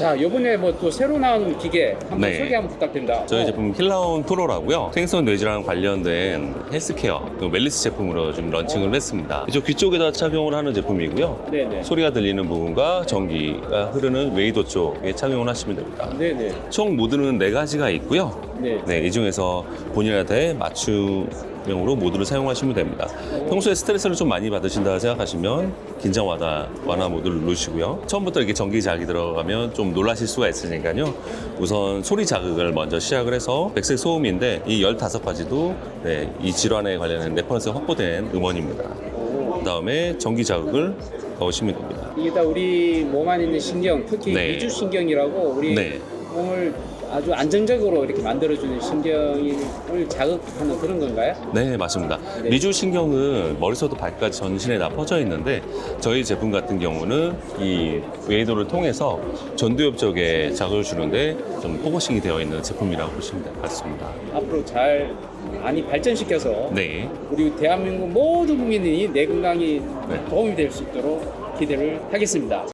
자, 이번에 뭐 또 새로 나온 기계 한번 네. 소개 한번 부탁드립니다. 저희 어, 제품 힐라운 프로라고요. 생선 뇌질환 관련된 헬스케어, 그 웰리스 제품으로 좀 런칭을 했습니다. 이쪽 귀 쪽에다 착용을 하는 제품이고요. 네네. 소리가 들리는 부분과 전기가 흐르는 웨이도 쪽에 착용을 하시면 됩니다. 네네. 총 모드는 네 가지가 있고요. 네. 네, 이 중에서 본인한테 맞춤형으로 모드를 사용하시면 됩니다. 평소에 스트레스를 좀 많이 받으신다 생각하시면 긴장 완화, 완화 모드를 누르시고요. 처음부터 이렇게 전기 자극이 들어가면 좀 놀라실 수가 있으니까요. 우선 소리 자극을 먼저 시작을 해서 백색 소음인데 이 15가지도 네, 이 질환에 관련된 레퍼런스가 확보된 음원입니다. 그 다음에 전기 자극을 넣으시면 됩니다. 이게 다 우리 몸 안에 있는 신경, 특히 네. 이주신경이라고 우리 네. 몸을 아주 안정적으로 이렇게 만들어주는 신경을 자극하는 그런 건가요? 네, 맞습니다. 네. 미주 신경은 머리서부터 발까지 전신에 다 퍼져 있는데 저희 제품 같은 경우는 이 웨이도를 통해서 전두엽 쪽에 자극을 주는데 좀 포커싱이 되어 있는 제품이라고 보시면 될 것 같습니다. 앞으로 잘 많이 발전시켜서 네. 우리 대한민국 모든 국민이 내 건강이 네. 도움이 될 수 있도록 기대를 하겠습니다.